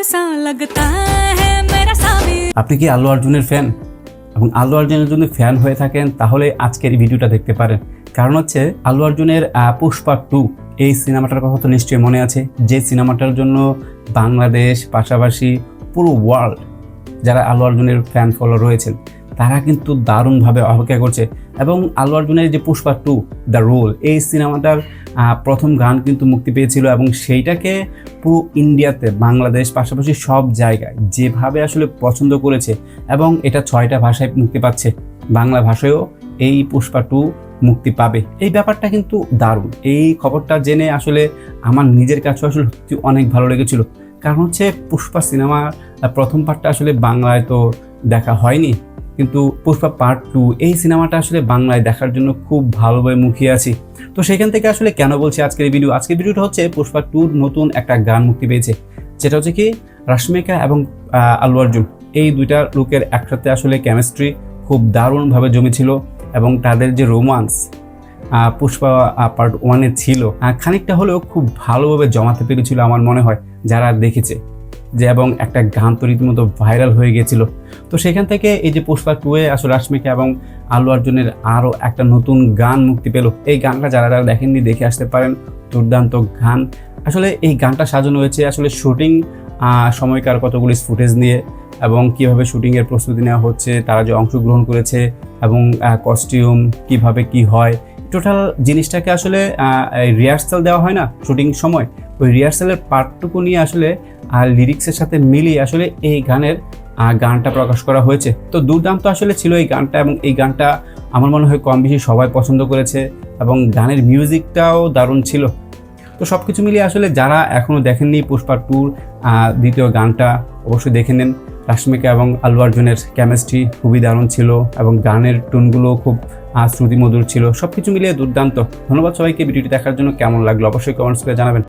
सा लगता है मेरा सामी আপনি কি আল্লু অর্জুনের ফ্যান এবং আল্লু অর্জুনের যদি ফ্যান হয়ে থাকেন তাহলে আজকের এই ভিডিওটা দেখতে পারেন কারণ হচ্ছে আল্লু অর্জুনের আহ, পুষ্পা টু এই সিনেমাটার কথা তো নিশ্চয়ই মনে আছে যে সিনেমাটার জন্য বাংলাদেশ পাশাপাশি পুরো ওয়ার্ল্ড যারা আল্লু অর্জুনের ফ্যান ফলো রয়েছেন তারা কিন্তু দারুণভাবে অপেক্ষা করছে। এবং আল্লু অর্জুনের যে পুষ্পা টু, দ্য রোল, এই সিনেমাটার প্রথম গান কিন্তু মুক্তি পেয়েছিল এবং সেইটাকে পুরো ইন্ডিয়াতে, বাংলাদেশ, পাশাপাশি সব জায়গায় যেভাবে আসলে পছন্দ করেছে এবং এটা ছয়টা ভাষায় মুক্তি পাচ্ছে, বাংলা ভাষায়ও এই পুষ্পা টু মুক্তি পাবে। এই ব্যাপারটা কিন্তু দারুণ। এই খবরটা জেনে আসলে আমার নিজের কাছে আসলে সত্যি অনেক ভালো লেগেছিল। কারণ হচ্ছে পুষ্পা সিনেমা প্রথম পার্টটা আসলে বাংলায় তো দেখা হয়নি। কিন্তু পুষ্পা পার্ট টু এই সিনেমাটা আসলে বাংলায় দেখার জন্য খুব ভালোভাবে মুখিয়ে আছি। তো সেখান থেকে আসলে কেন বলছি আজকের ভিডিও আজকের ভিডিওটা হচ্ছে পুষ্পা টুর নতুন একটা গান মুক্তি পেয়েছে। যেটা হচ্ছে কি, রাশ্মিকা এবং আল্লু অর্জুন, এই দুইটা লোকের একসাথে আসলে কেমিস্ট্রি খুব দারুণভাবে জমেছিল এবং তাদের যে রোমান্স পুষ্পা পার্ট ওয়ানে ছিল খানিকটা হলেও খুব ভালোভাবে জমাতে পেরেছিল আমার মনে হয়, যারা দেখেছে। যে এবং একটা গান তো রীতিমতো ভাইরাল হয়ে গেছিল। তো সেখান থেকে এই যে পুষ্পা টুয়ে আসলে রাশ্মিকা এবং আলু অর্জুনের আরও একটা নতুন গান মুক্তি পেল। এই গানটা যারা যারা দেখেননি দেখে আসতে পারেন, দুর্দান্ত গান। আসলে এই গানটা সাজানো হয়েছে আসলে শুটিং সময়কার কতগুলি ফুটেজ নিয়ে এবং কীভাবে শুটিংয়ের প্রস্তুতি নেওয়া হচ্ছে, তারা যে অংশগ্রহণ করেছে এবং কস্টিউম কীভাবে কি হয় টোটাল জিনিসটাকে আসলে রিহার্সাল দেওয়া হয় না শুটিং সময়, ওই রিহার্সালের পার্টটুকু নিয়ে আসলে আর লিরিক্সের সাথে মিলিয়ে আসলে এই গানের গানটা প্রকাশ করা হয়েছে। তো দুর্দান্ত আসলে ছিল এই গানটা এবং এই গানটা আমার মনে হয় কম বেশি সবাই পছন্দ করেছে এবং গানের মিউজিকটাও দারুণ ছিল। তো সব কিছু মিলিয়ে আসলে যারা এখনও দেখেননি পুষ্পা টুর দ্বিতীয় গানটা অবশ্যই দেখে নেন। রাশ্মিকা এবং আলু অর্জুনের কেমিস্ট্রি খুবই দারুণ ছিল এবং গানের টোনগুলো খুব শ্রুতিমধুর ছিল। সব কিছু মিলিয়ে দুর্দান্ত। ধন্যবাদ সবাইকে। ভিডিওটি দেখার জন্য কেমন লাগল অবশ্যই কমেন্টস করে জানাবেন।